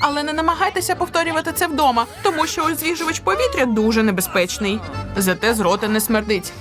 Але не намагайтеся повторювати це вдома, тому що озвіжувач повітря дуже небезпечний. Зате з рота не смердить.